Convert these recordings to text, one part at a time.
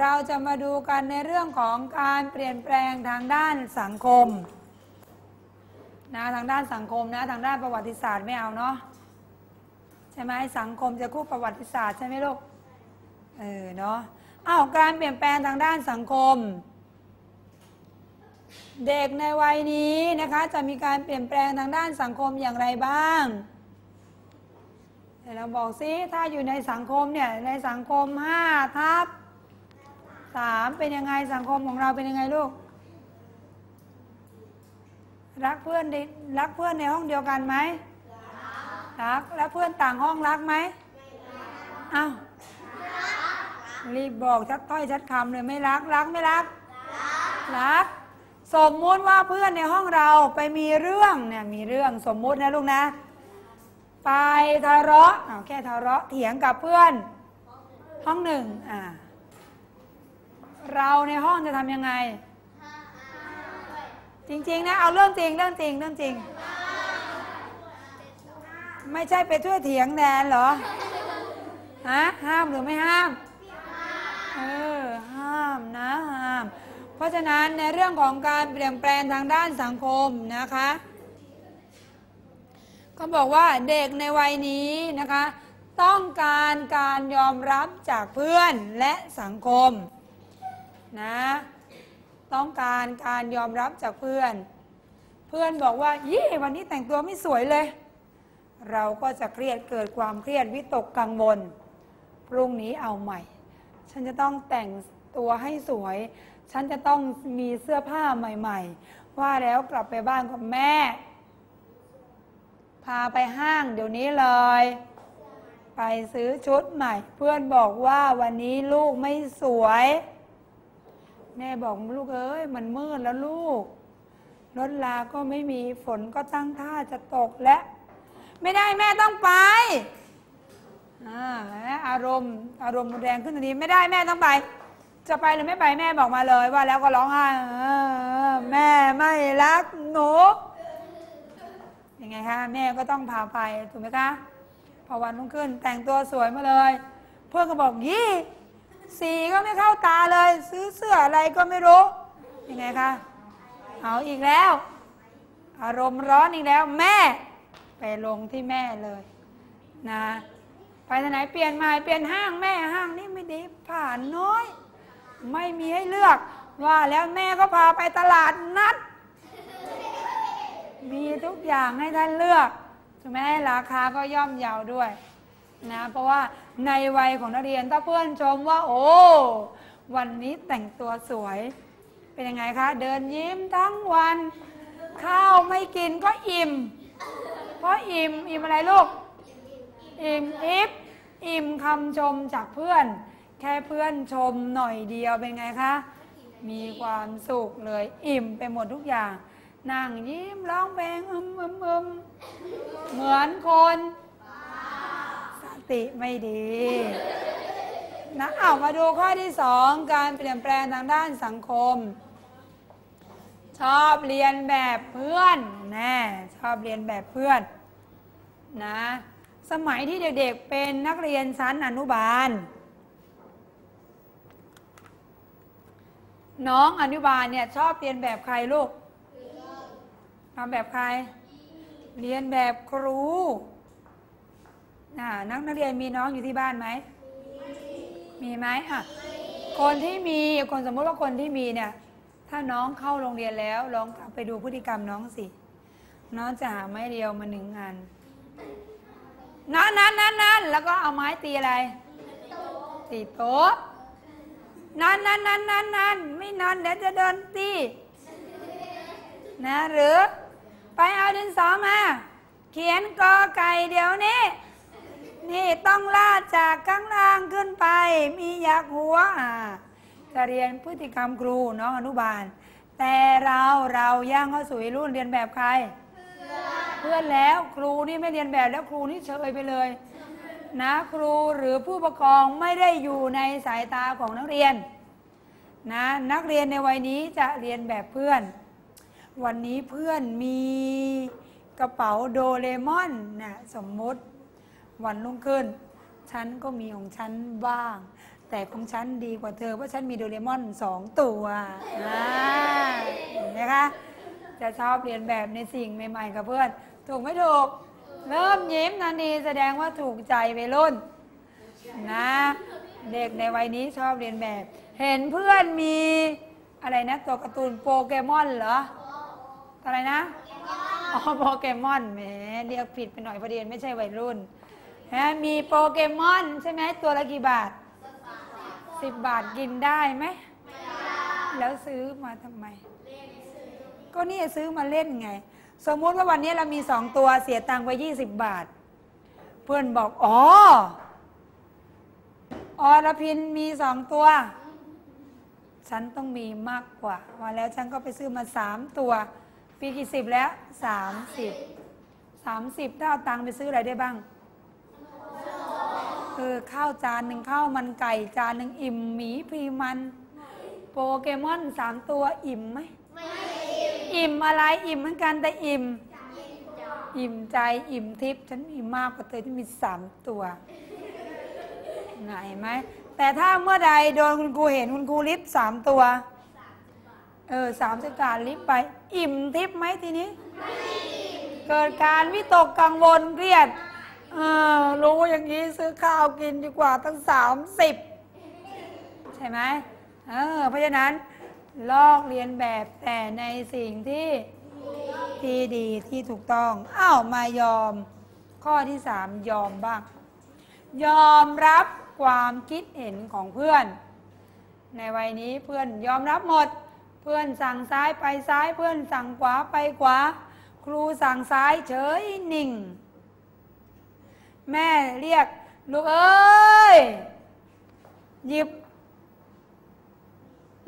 เราจะมาดูกันในเรื่องของการเปลี่ยนแปลงทางด้านสังคมนะทางด้านสังคมนะทางด้านประวัติศาสตร์ไม่เอาเนาะใช่ไหมสังคมจะคู่ประวัติศาสตร์ใช่ไหมลูกเออเนาะอ้าวการเปลี่ยนแปลงทางด้านสังคม เด็กในวัยนี้นะคะจะมีการเปลี่ยนแปลงทางด้านสังคมอย่างไรบ้างเดี๋ยวเราบอกซิถ้าอยู่ในสังคมเนี่ยในสังคม5ทับ 3เป็นยังไงสังคมของเราเป็นยังไงลูก รักเพื่อนในรักเพื่อนในห้องเดียวกันไหมรักแล้วเพื่อนต่างห้องรักไหมอ้าวรีบบอกชัดถ้อยชัดคำเลยไม่รักรักไม่รัก รัก สมมุติว่าเพื่อนในห้องเราไปมีเรื่องเนี่ยมีเรื่องสมมุตินะลูกนะ ไปทะเลาะเอาแค่ทะเลาะเถียงกับเพื่อน ห้องหนึ่งอ่า เราในห้องจะทำยังไง จริงๆนะเอาเรื่องจริงเรื่องจริงเรื่องจริง ไม่ใช่ไปช่วยเถียงแนนเหรอฮะห้ามหรือไม่ห้ามเออห้ามนะห้าม เพราะฉะนั้นในเรื่องของการเปลี่ยนแปลงทางด้านสังคมนะคะก็บอกว่าเด็กในวัยนี้นะคะ ต้องการการยอมรับจากเพื่อนและสังคม นะ ต้องการการยอมรับจากเพื่อน เพื่อนบอกว่ายี่วันนี้แต่งตัวไม่สวยเลย เราก็จะเครียดเกิดความเครียดวิตกกังวลพรุ่งนี้เอาใหม่ ฉันจะต้องแต่งตัวให้สวย ฉันจะต้องมีเสื้อผ้าใหม่ ๆ ว่าแล้วกลับไปบ้านกับแม่ พาไปห้างเดี๋ยวนี้เลย ไปซื้อชุดใหม่ เพื่อนบอกว่าวันนี้ลูกไม่สวย แม่บอกลูกเอ้ยมันมืดแล้วลูกรถลาก็ไม่มีฝนก็ตั้งท่าจะตกและ ไม่ได้แม่ต้องไปอ่าอารมณ์อารมณ์รุนแรงขึ้นทันทีไม่ได้แม่ต้องไป จะไปหรือไม่ไปแม่บอกมาเลยว่าแล้วก็ร้องไห้แม่ไม่รักหนูยังไงคะแม่ก็ต้องพาไปถูกไหมคะพอวันรุ่งขึ้นแต่งตัวสวยมาเลย เพื่อนก็บอกยี่ สีก็ไม่เข้าตาเลย ซื้อเสื้ออะไรก็ไม่รู้ยังไงคะเอาอีกแล้ว อารมณ์ร้อนอีกแล้ว แม่ ไปลงที่แม่เลยนะไปไหนเปลี่ยนใหม่เปลี่ยนห้างแม่ห้างนี่ไม่ดีผ่านน้อย ไม่มีให้เลือก ว่าแล้วแม่ก็พาไปตลาดนัด มีทุกอย่างให้ท่านเลือกถูกไหมราคาก็ย่อมเยาวด้วย นะเพราะว่าในวัยของนักเรียนถ้าเพื่อนชมว่า โอ้วันนี้แต่งตัวสวย เป็นยังไงคะ เดินยิ้มทั้งวัน ข้าวไม่กินก็อิ่ม เพราะอิ่มอิ่มอะไรลูก อิ่มอิฟอิ่มคำชมจากเพื่อน แค่เพื่อนชมหน่อยเดียวเป็นไงคะ มีความสุขเลยอิ่มไปหมดทุกอย่างนั่งยิ้มร้องเพลงอึมอึมอึมเหมือนคน ติไม่ดีนะเอามาดูข้อที่สองการเปลี่ยนแปลงทางด้านสังคม ชอบเรียนแบบเพื่อนแน่ชอบเรียนแบบเพื่อนนะสมัยที่เด็กๆเป็นนักเรียนชั้นอนุบาล น้องอนุบาลเนี่ยชอบเรียนแบบใครลูกทำแบบใคร เรียนแบบครู นักนักเรียนมีน้องอยู่ที่บ้านไหม มีไหมอะคนที่มีคนสมมติว่าคนที่มีเนี่ย ถ้าน้องเข้าโรงเรียนแล้วลองกลับไปดูพฤติกรรมน้องสิ น้องจะหาไม้เรียวมาหนึ่งอันนั่นนั่นนั่นนั่นแล้วก็เอาไม้ตีอะไร ตีโต๊ะนั่นนั่นนั่นนั่นนั่นไม่นอนเดี๋ยวจะเดินตีนะหรือ ไปเอาดินสอมา เขียนกอไก่เดี๋ยวนี้ นี่ต้องลาดจากข้างล่างขึ้นไป มียักหัวจะเรียนพฤติกรรมครูน้องอนุบาล แต่เราเราย่างเข้าสู่วัยรุ่นเรียนแบบใคร เพื่อนแล้วครูนี่ไม่เรียนแบบแล้วครูนี่เฉยไปเลย นะครูหรือผู้ปกครองไม่ได้อยู่ในสายตาของนักเรียนนะนักเรียนในวัยนี้จะเรียนแบบเพื่อน วันนี้เพื่อนมีกระเป๋าโดเรมอนนะสมมุติ วันรุ่งขึ้น ฉันก็มีของฉันบ้าง แต่ของฉันดีกว่าเธอเพราะฉันมีโดเรมอนสองตัวเห็นไหมคะจะชอบเรียนแบบในสิ่งใหม่ ๆ กับเพื่อน ถูกไม่ถูก เริ่มยิ้มนันนีแสดงว่าถูกใจวัยรุ่น นะ เด็กในวัยนี้ชอบเรียนแบบ เห็นเพื่อนมีอะไรนะ ตัวการ์ตูนโปเกมอนเหรอ อะไรนะอ๋อโปเกมอนแหมเรียกผิดไปหน่อยพอดีไม่ใช่วัยรุ่น ฮะมีโปเกมอนใช่ไหมตัวละกี่บาทสิบบาทกินได้ไหมแล้วซื้อมาทำไม ก็นี่ซื้อมาเล่นไง สมมุติว่าวันนี้เรามีสองตัวเสียตังค์ไปยี่สิบบาท เพื่อนบอก อ๋ออรพินมีสองตัว ฉันต้องมีมากกว่ามาแล้วฉันก็ไปซื้อมาสามตัว ปีกี่สิบแล้วสามสิบสามสิบถ้าเอาตังค์ไปซื้ออะไรได้บ้าง เออข้าวจานหนึ่งข้าวมันไก่จานหนึ่งอิ่มหมีพรีมัน โปเกมอนสามตัวอิ่มไหมอิ่มอะไรอิ่มเหมือนกันแต่อิ่ม อิ่มใจอิ่มทิพย์ฉันมีมากกว่าเธอที่มีสามตัวไหนไหมแต่ถ้าเมื่อใดโดนคุณครูเห็นคุณครูลิฟต์สามตัวเออสามสิบการลิฟต์ไป อิ่มทิพย์ไหมทีนี้ เกิดการวิตกกังวลเครียดเออ รู้อย่างนี้ซื้อข้าวกินดีกว่าตั้งสามสิบใช่ไหมเออเพราะฉะนั้น ลอกเรียนแบบแต่ในสิ่งที่ที่ดีที่ถูกต้อง อ้าวมายอม ข้อที่สามยอมบ้าง ยอมรับความคิดเห็นของเพื่อน ในวัยนี้เพื่อนยอมรับหมด เพื่อนสั่งซ้ายไปซ้ายเพื่อนสั่งขวาไปขวา ครูสั่งซ้ายเฉยนิ่ง แม่เรียก ลูกเอ้ย หยิบ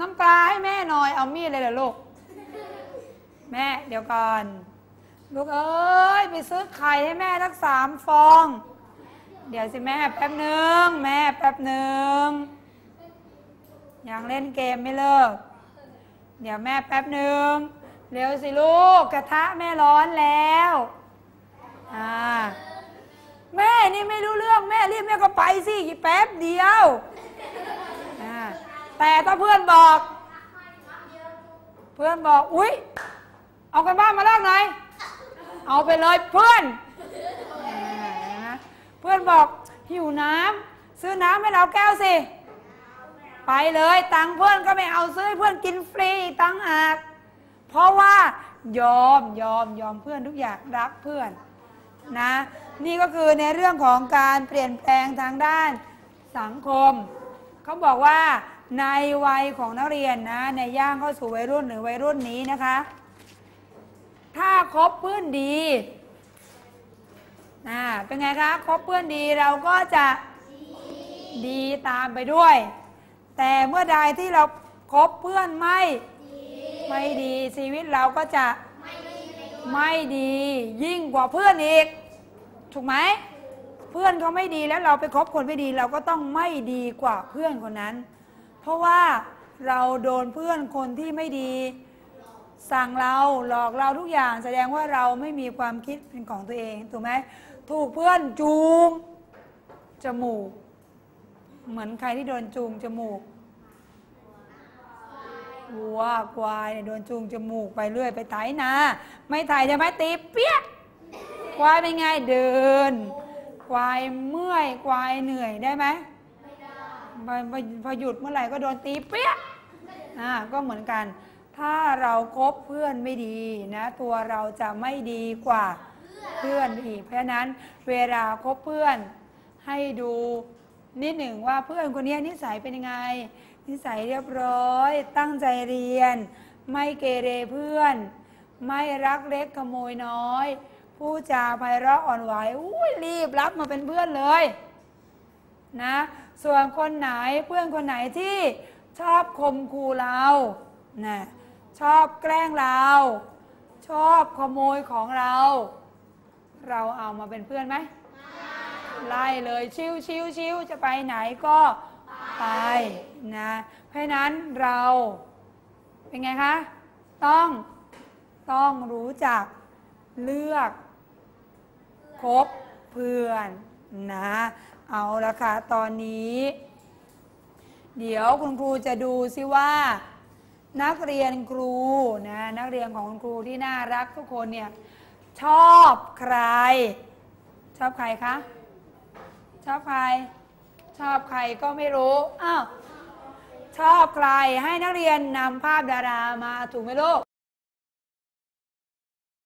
น้ำปลาให้แม่หน่อย เอามีดเลยเหรอลูก แม่เดี๋ยวก่อน ลูกเอ้ย ไปซื้อไข่ให้แม่ทักสามฟอง เดี๋ยวสิแม่แป๊บหนึ่งแม่แป๊บหนึ่งยังเล่นเกมไม่เลิก เดี๋ยวแม่แป๊บหนึ่งเร็วสิลูกกระทะแม่ร้อนแล้ว อ่า แม่นี่ไม่รู้เรื่องแม่รีบแม่ก็ไปสิแป๊บเดียว แต่ถ้าเพื่อนบอก เพื่อนบอก อุ๊ย เอากันบ้านมาเล่าหน่อยเอาไปเลยเพื่อน เพื่อนบอกหิวน้ำซื้อน้ำให้เราแก้วสิไปเลยตังเพื่อนก็ไม่เอาซื้อเพื่อนกินฟรีตังหาก เพราะว่ายอมยอมยอมเพื่อนทุกอย่างรักเพื่อน นะนี่ก็คือในเรื่องของการเปลี่ยนแปลงทางด้านสังคม เขาบอกว่าในวัยของนักเรียนนะในย่างเข้าสู่วัยรุ่นหรือวัยรุ่นนี้นะคะ ถ้าคบเพื่อนดีอ่าเป็นไงคะคบเพื่อนดีเราก็จะดีตามไปด้วย แต่เมื่อใดที่เราคบเพื่อนไม่ไม่ดีชีวิตเราก็จะไม่ดียิ่งกว่าเพื่อนอีก ถูกไหมเพื่อนเขาไม่ดีแล้วเราไปคบคนไม่ดีเราก็ต้องไม่ดีกว่าเพื่อนคนนั้น เพราะว่าเราโดนเพื่อนคนที่ไม่ดี สั่งเราหลอกเราทุกอย่าง แสดงว่าเราไม่มีความคิดเป็นของตัวเองถูกไหมถูกเพื่อนจูงจมูก เหมือนใครที่โดนจูงจมูกวัวควายเนี่ยโดนจูงจมูกไปเรื่อยไปไถนาไม่ไถจะไหมตีเปี้ยก ควายเป็นไงเดิน ควายเมื่อย ควายเหนื่อยได้ไหมพอพอพอหยุดเมื่อไหร่ก็โดนตีเปี้ยอ่าก็เหมือนกัน ถ้าเราคบเพื่อนไม่ดีนะ ตัวเราจะไม่ดีกว่าเพื่อนอีก เพราะฉะนั้นเวลาคบเพื่อนให้ดูนิดหนึ่งว่าเพื่อนคนนี้นิสัยเป็นยังไง นิสัยเรียบร้อย ตั้งใจเรียน ไม่เกเรเพื่อน ไม่รักเล็กขโมยน้อย ผู้จาไพเราะอ่อนไหวอุ้ยรีบรับมาเป็นเพื่อนเลยนะส่วนคนไหนเพื่อนคนไหนที่ชอบคมคูเรานะชอบแกล้งเรา ชอบขโมยของเรา เราเอามาเป็นเพื่อนไหมไล่เลยชิวชิวชิวจะไปไหนก็ไปนะเพราะฉะนั้นเราเป็นไงคะ ต้องต้องรู้จักเลือก คบเพื่อนนะเอาละค่ะตอนนี้ เดี๋ยวคุณครูจะดูซิว่า นักเรียนครูนะนักเรียนของคุณครูที่น่ารักทุกคนเนี่ยชอบใคร ชอบใครคะชอบใคร ชอบใครก็ไม่รู้อ้าวชอบใครให้นักเรียนนำภาพดารามาถูกไหมลูก